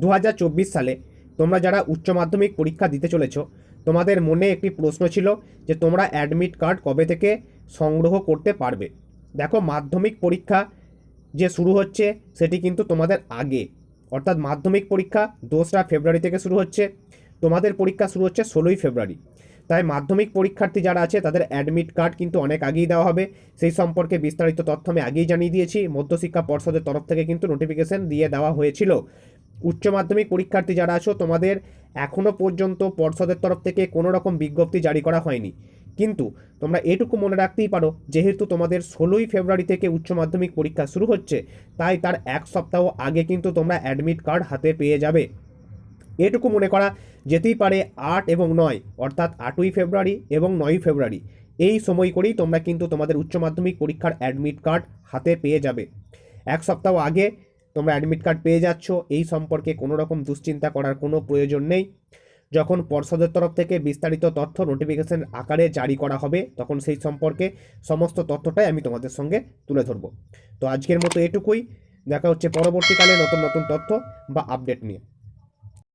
দু হাজার চব্বিশ সালে তোমরা যারা উচ্চ মাধ্যমিক পরীক্ষা দিতে চলেছো, তোমাদের মনে একটি প্রশ্ন ছিল যে তোমরা অ্যাডমিট কার্ড কবে থেকে সংগ্রহ করতে পারবে। দেখো, মাধ্যমিক পরীক্ষা যে শুরু হচ্ছে, সেটি কিন্তু তোমাদের আগে। অর্থাৎ মাধ্যমিক পরীক্ষা দোসরা ফেব্রুয়ারি থেকে শুরু হচ্ছে, তোমাদের পরীক্ষা শুরু হচ্ছে ষোলোই ফেব্রুয়ারি। তাই মাধ্যমিক পরীক্ষার্থী যারা আছে, তাদের অ্যাডমিট কার্ড কিন্তু অনেক আগেই দেওয়া হবে। সেই সম্পর্কে বিস্তারিত তথ্য আমি আগেই জানিয়ে দিয়েছি। মধ্যশিক্ষা পর্ষদের তরফ থেকে কিন্তু নোটিফিকেশন দিয়ে দেওয়া হয়েছিল। উচ্চ মাধ্যমিক পরীক্ষার্থী যারা আছো, তোমাদের এখনও পর্যন্ত পর্ষদের তরফ থেকে কোনো রকম বিজ্ঞপ্তি জারি করা হয়নি। কিন্তু তোমরা এটুকু মনে রাখতেই পারো, যেহেতু তোমাদের ষোলোই ফেব্রুয়ারি থেকে উচ্চ মাধ্যমিক পরীক্ষা শুরু হচ্ছে, তাই তার এক সপ্তাহ আগে কিন্তু তোমরা অ্যাডমিট কার্ড হাতে পেয়ে যাবে। এটুকু মনে করা যেতেই পারে আট এবং নয়, অর্থাৎ আটই ফেব্রুয়ারি এবং নয়ই ফেব্রুয়ারি। এই সময় করেই তোমরা কিন্তু তোমাদের উচ্চ মাধ্যমিক পরীক্ষার অ্যাডমিট কার্ড হাতে পেয়ে যাবে। এক সপ্তাহ আগে তোমরা অ্যাডমিট কার্ড পেয়ে যাচ্ছ। এই সম্পর্কে কোনো রকম দুশ্চিন্তা করার কোনো প্রয়োজন নেই। যখন পর্ষদের তরফ থেকে বিস্তারিত তথ্য নোটিফিকেশন আকারে জারি করা হবে, তখন সেই সম্পর্কে সমস্ত তথ্যটাই আমি তোমাদের সঙ্গে তুলে ধরব। তো আজকের মতো এটুকুই। দেখা হচ্ছে পরবর্তীকালে নতুন নতুন তথ্য বা আপডেট নিয়ে।